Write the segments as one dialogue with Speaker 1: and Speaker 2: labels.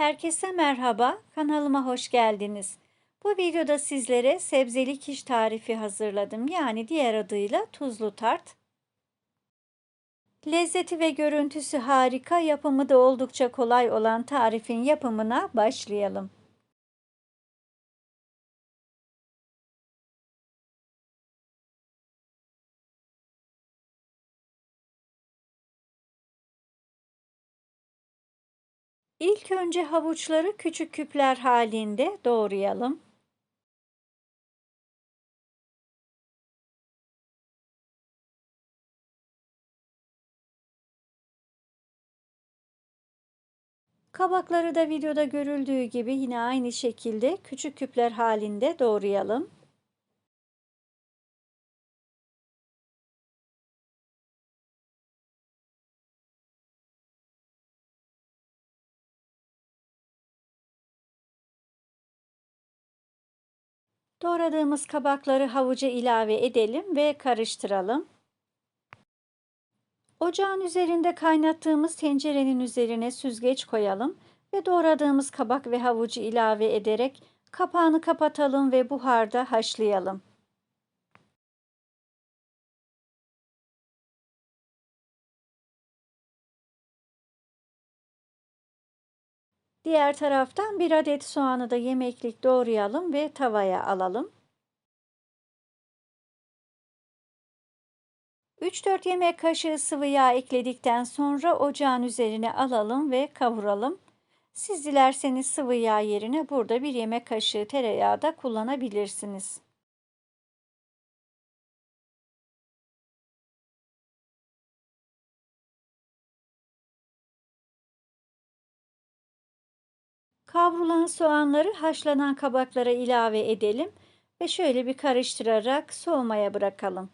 Speaker 1: Herkese merhaba, kanalıma hoş geldiniz. Bu videoda sizlere sebzeli kiş tarifi hazırladım. Yani diğer adıyla tuzlu tart. Lezzeti ve görüntüsü harika, yapımı da oldukça kolay olan tarifin yapımına başlayalım. İlk önce havuçları küçük küpler halinde doğrayalım. Kabakları da videoda görüldüğü gibi yine aynı şekilde küçük küpler halinde doğrayalım. Doğradığımız kabakları havuca ilave edelim ve karıştıralım. Ocağın üzerinde kaynattığımız tencerenin üzerine süzgeç koyalım ve doğradığımız kabak ve havucu ilave ederek kapağını kapatalım ve buharda haşlayalım. Diğer taraftan bir adet soğanı da yemeklik doğrayalım ve tavaya alalım. 3-4 yemek kaşığı sıvı yağ ekledikten sonra ocağın üzerine alalım ve kavuralım. Siz dilerseniz sıvı yağ yerine burada bir yemek kaşığı tereyağı da kullanabilirsiniz. Kavrulan soğanları haşlanan kabaklara ilave edelim ve şöyle bir karıştırarak soğumaya bırakalım.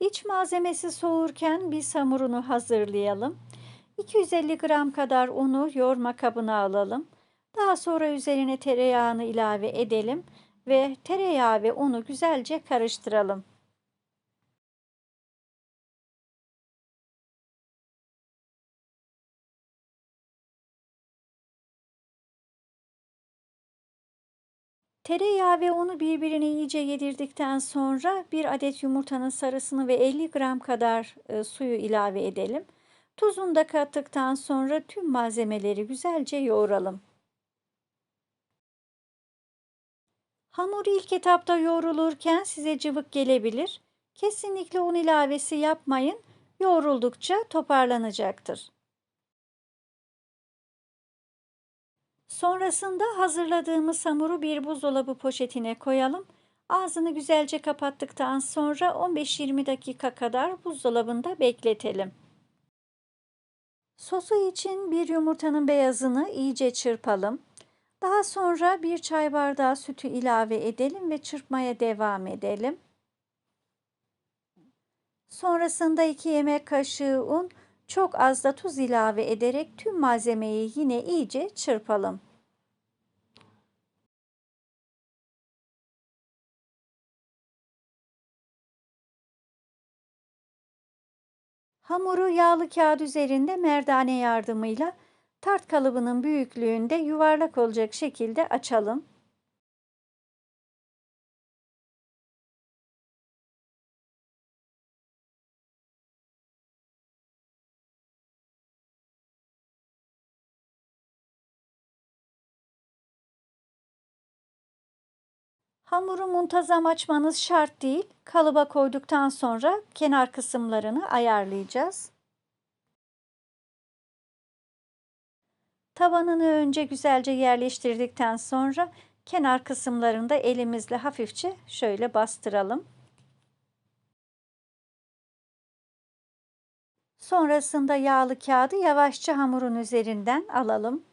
Speaker 1: İç malzemesi soğurken bir hamurunu hazırlayalım. 250 gram kadar unu yoğurma kabına alalım. Daha sonra üzerine tereyağını ilave edelim ve tereyağı ve unu güzelce karıştıralım. Tereyağı ve unu birbirine iyice yedirdikten sonra bir adet yumurtanın sarısını ve 50 gram kadar e, suyu ilave edelim. Tuzunu da kattıktan sonra tüm malzemeleri güzelce yoğuralım. Hamur ilk etapta yoğrulurken size cıvık gelebilir. Kesinlikle un ilavesi yapmayın. Yoğruldukça toparlanacaktır. Sonrasında hazırladığımız hamuru bir buzdolabı poşetine koyalım. Ağzını güzelce kapattıktan sonra 15-20 dakika kadar buzdolabında bekletelim. Sosu için bir yumurtanın beyazını iyice çırpalım. Daha sonra bir çay bardağı sütü ilave edelim ve çırpmaya devam edelim. Sonrasında 2 yemek kaşığı un, çok az da tuz ilave ederek tüm malzemeyi yine iyice çırpalım. Hamuru yağlı kağıt üzerinde merdane yardımıyla tart kalıbının büyüklüğünde yuvarlak olacak şekilde açalım. Hamuru muntazam açmanız şart değil. Kalıba koyduktan sonra kenar kısımlarını ayarlayacağız. Tabanını önce güzelce yerleştirdikten sonra kenar kısımlarını da elimizle hafifçe şöyle bastıralım. Sonrasında yağlı kağıdı yavaşça hamurun üzerinden alalım.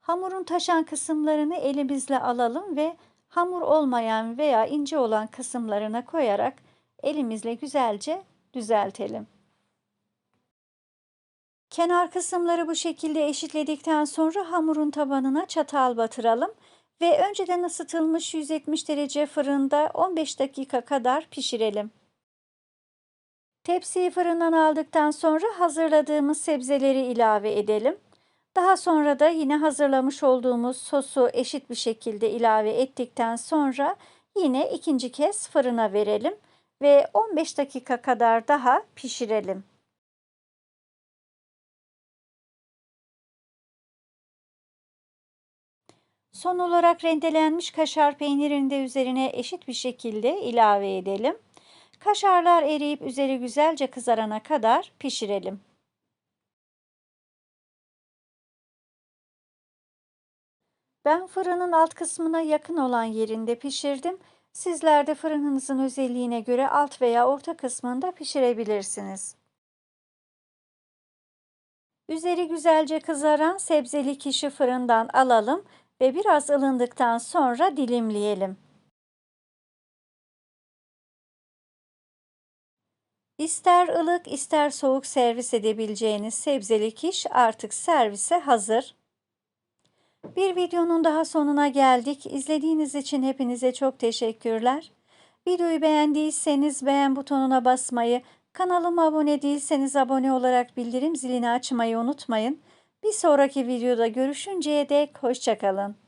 Speaker 1: Hamurun taşan kısımlarını elimizle alalım ve hamur olmayan veya ince olan kısımlarına koyarak elimizle güzelce düzeltelim. Kenar kısımları bu şekilde eşitledikten sonra hamurun tabanına çatal batıralım ve önceden ısıtılmış 170 derece fırında 15 dakika kadar pişirelim. Tepsiyi fırından aldıktan sonra hazırladığımız sebzeleri ilave edelim. Daha sonra da yine hazırlamış olduğumuz sosu eşit bir şekilde ilave ettikten sonra yine ikinci kez fırına verelim ve 15 dakika kadar daha pişirelim. Son olarak rendelenmiş kaşar peynirini de üzerine eşit bir şekilde ilave edelim. Kaşarlar eriyip üzeri güzelce kızarana kadar pişirelim. Ben fırının alt kısmına yakın olan yerinde pişirdim. Sizler de fırınınızın özelliğine göre alt veya orta kısmında pişirebilirsiniz. Üzeri güzelce kızaran sebzeli kişi fırından alalım ve biraz ılındıktan sonra dilimleyelim. İster ılık ister soğuk servis edebileceğiniz sebzeli kiş artık servise hazır. Bir videonun daha sonuna geldik. İzlediğiniz için hepinize çok teşekkürler. Videoyu beğendiyseniz beğen butonuna basmayı, kanalıma abone değilseniz abone olarak bildirim zilini açmayı unutmayın. Bir sonraki videoda görüşünceye dek hoşçakalın.